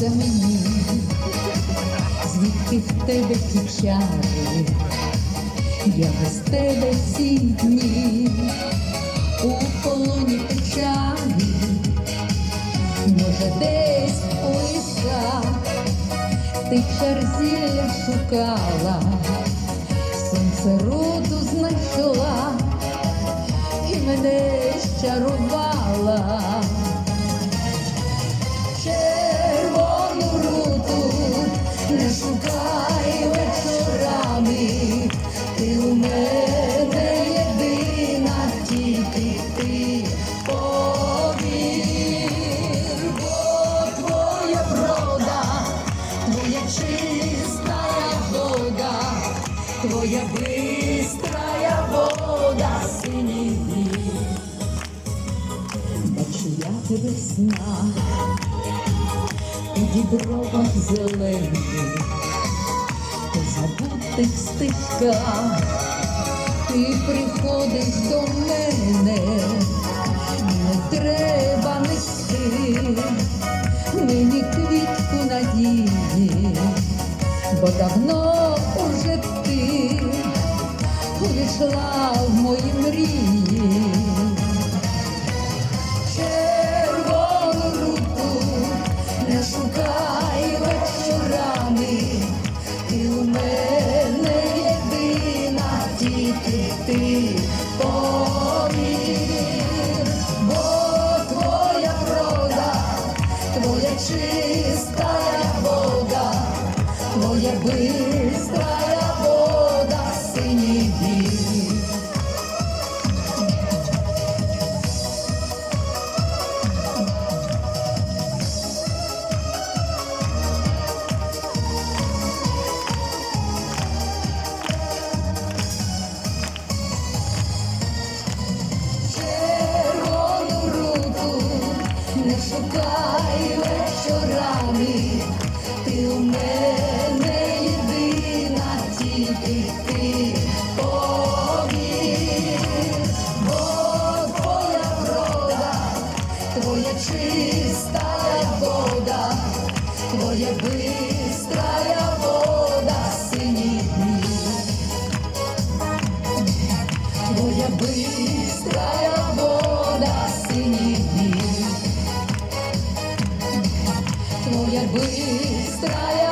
сниться мені, звідки в тебе ті чари, я без тебе ці дні. У полоні печалі, може десь у лісах ти черзілля шукала, сонце роду знайшла. І мене щарувала. Твоя бистрая вода синій дні. Бачу я тебе в снах, у дібровах зелених, по забутих стежках, ти приходиш до мене, не треба нести мені квітку надії, бо давно увійшла в мої мрії. Червону руту не шукай вечорами, ти у мене єдина, тільки ти повір, бо твоя врода, твоя чистая вода, твоя бистрая твоя чистая вода, твоя бистрая вода синих дней, твоя быстрая вода синих дней, твоя быстрая